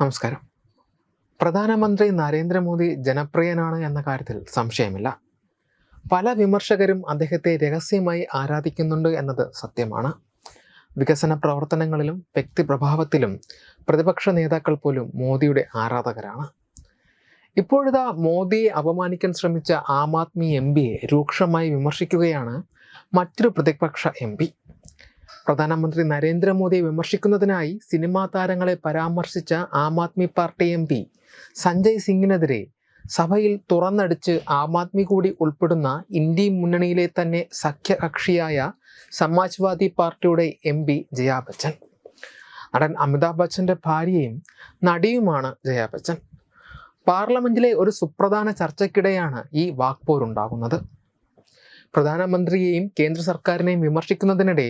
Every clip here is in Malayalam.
നമസ്കാരം. പ്രധാനമന്ത്രി നരേന്ദ്രമോദി ജനപ്രിയനാണ് എന്ന കാര്യത്തിൽ സംശയമില്ല. പല വിമർശകരും അദ്ദേഹത്തെ രഹസ്യമായി ആരാധിക്കുന്നുണ്ട് എന്നത് സത്യമാണ്. വികസന പ്രവർത്തനങ്ങളിലും വ്യക്തിപ്രഭാവത്തിലും പ്രതിപക്ഷ നേതാക്കൾ പോലും മോദിയുടെ ആരാധകരാണ്. ഇപ്പോഴിതാ മോദിയെ അപമാനിക്കാൻ ശ്രമിച്ച ആം ആദ്മി എം പിയെ രൂക്ഷമായി വിമർശിക്കുകയാണ് മറ്റൊരു പ്രതിപക്ഷ എം പി. പ്രധാനമന്ത്രി നരേന്ദ്രമോദിയെ വിമർശിക്കുന്നതിനായി സിനിമാ താരങ്ങളെ പരാമർശിച്ച Aam Aadmi party M P Sanjay സിംഗിനെതിരെ സഭയിൽ തുറന്നടിച്ച് ആം ആദ്മി കൂടി ഉൾപ്പെടുന്ന ഇന്ത്യ മുന്നണിയിലെ തന്നെ സഖ്യകക്ഷിയായ സമാജ്വാദി പാർട്ടിയുടെ എം പി ജയാ ബച്ചൻ. നടൻ അമിതാഭ് ബച്ചന്റെ ഭാര്യയും നടിയുമാണ് ജയാ ബച്ചൻ. പാർലമെന്റിലെ ഒരു സുപ്രധാന ചർച്ചയ്ക്കിടെയാണ് ഈ വാക്പോരുണ്ടാകുന്നത്. പ്രധാനമന്ത്രിയെയും കേന്ദ്ര സർക്കാരിനെയും വിമർശിക്കുന്നതിനിടെ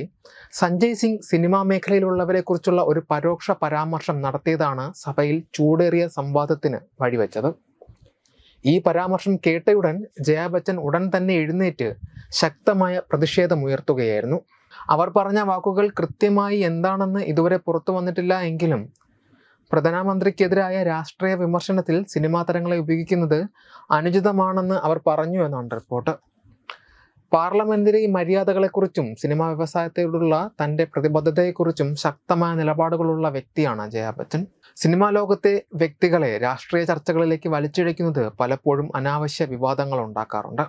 സഞ്ജയ് സിംഗ് സിനിമാ മേഖലയിലുള്ളവരെക്കുറിച്ചുള്ള ഒരു പരോക്ഷ പരാമർശം നടത്തിയതാണ് സഭയിൽ ചൂടേറിയ സംവാദത്തിന് വഴിവെച്ചത്. ഈ പരാമർശം കേട്ടയുടൻ ജയാ ബച്ചൻ ഉടൻ തന്നെ എഴുന്നേറ്റ് ശക്തമായ പ്രതിഷേധമുയർത്തുകയായിരുന്നു അവർ പറഞ്ഞ വാക്കുകൾ കൃത്യമായി എന്താണെന്ന് ഇതുവരെ പുറത്തു വന്നിട്ടില്ല എങ്കിലും പ്രധാനമന്ത്രിക്കെതിരായ രാഷ്ട്രീയ വിമർശനത്തിൽ സിനിമാ താരങ്ങളെ ഉപയോഗിക്കുന്നത് അനുചിതമാണെന്ന് അവർ പറഞ്ഞു എന്നാണ് റിപ്പോർട്ട്. പാർലമെന്ററി മര്യാദകളെക്കുറിച്ചും സിനിമാ വ്യവസായത്തോടുള്ള തന്റെ പ്രതിബദ്ധതയെക്കുറിച്ചും ശക്തമായ നിലപാടുകളുള്ള വ്യക്തിയാണ് ജയാ ബച്ചൻ. സിനിമാ ലോകത്തെ വ്യക്തികളെ രാഷ്ട്രീയ ചർച്ചകളിലേക്ക് വലിച്ചിഴയ്ക്കുന്നത് പലപ്പോഴും അനാവശ്യ വിവാദങ്ങൾ ഉണ്ടാക്കാറുണ്ട്.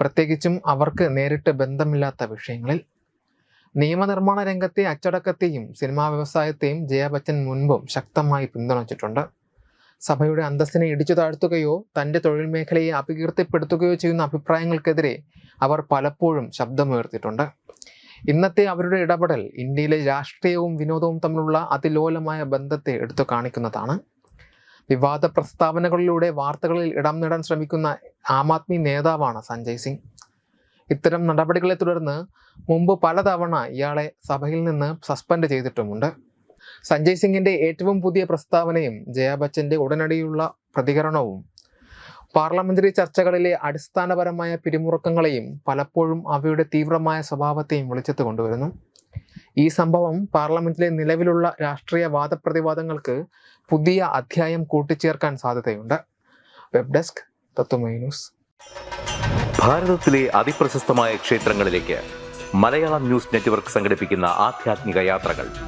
പ്രത്യേകിച്ചും അവർക്ക് നേരിട്ട് ബന്ധമില്ലാത്ത വിഷയങ്ങളിൽ. നിയമനിർമ്മാണ രംഗത്തെ അച്ചടക്കത്തെയും സിനിമാ വ്യവസായത്തെയും ജയാ ബച്ചൻ മുൻപും ശക്തമായി പിന്തുണച്ചിട്ടുണ്ട്. സഭയുടെ അന്തസ്സിനെ ഇടിച്ചു താഴ്ത്തുകയോ തന്റെ തൊഴിൽ മേഖലയെ അപകീർത്തിപ്പെടുത്തുകയോ ചെയ്യുന്ന അഭിപ്രായങ്ങൾക്കെതിരെ അവർ പലപ്പോഴും ശബ്ദമുയർത്തിയിട്ടുണ്ട്. ഇന്നത്തെ അവരുടെ ഇടപെടൽ ഇന്ത്യയിലെ രാഷ്ട്രീയവും വിനോദവും തമ്മിലുള്ള അതിലോലമായ ബന്ധത്തെ എടുത്തു കാണിക്കുന്നതാണ്. വിവാദ പ്രസ്താവനകളിലൂടെ വാർത്തകളിൽ ഇടം നേടാൻ ശ്രമിക്കുന്ന ആം ആദ്മി നേതാവാണ് സഞ്ജയ് സിംഗ്. ഇത്തരം നടപടികളെ തുടർന്ന് മുമ്പ് പലതവണ ഇയാളെ സഭയിൽ നിന്ന് സസ്പെൻഡ് ചെയ്തിട്ടുമുണ്ട്. സഞ്ജയ് സിംഗിന്റെ ഏറ്റവും പുതിയ പ്രസ്താവനയും ജയാ ബച്ചന്റെ ഉടനടിയുള്ള പ്രതികരണവും. പാർലമെന്ററി ചർച്ചകളിലെ അടിസ്ഥാനപരമായ പിരിമുറുക്കങ്ങളെയും പലപ്പോഴും അവയുടെ തീവ്രമായ സ്വഭാവത്തെയും വെളിച്ചത്ത് കൊണ്ടുവരുന്നു. ഈ സംഭവം പാർലമെന്റിലെ നിലവിലുള്ള രാഷ്ട്രീയ വാദപ്രതിവാദങ്ങൾക്ക് പുതിയ അധ്യായം കൂട്ടിച്ചേർക്കാൻ സാധ്യതയുണ്ട്. Web desk Tatwamayi news. ഭാരതത്തിലെ അതിപ്രശസ്തമായ ക്ഷേത്രങ്ങളിലേക്ക് മലയാളം ന്യൂസ് നെറ്റ്വർക്ക് സംഘടിപ്പിക്കുന്ന ആധ്യാത്മിക യാത്രകൾ.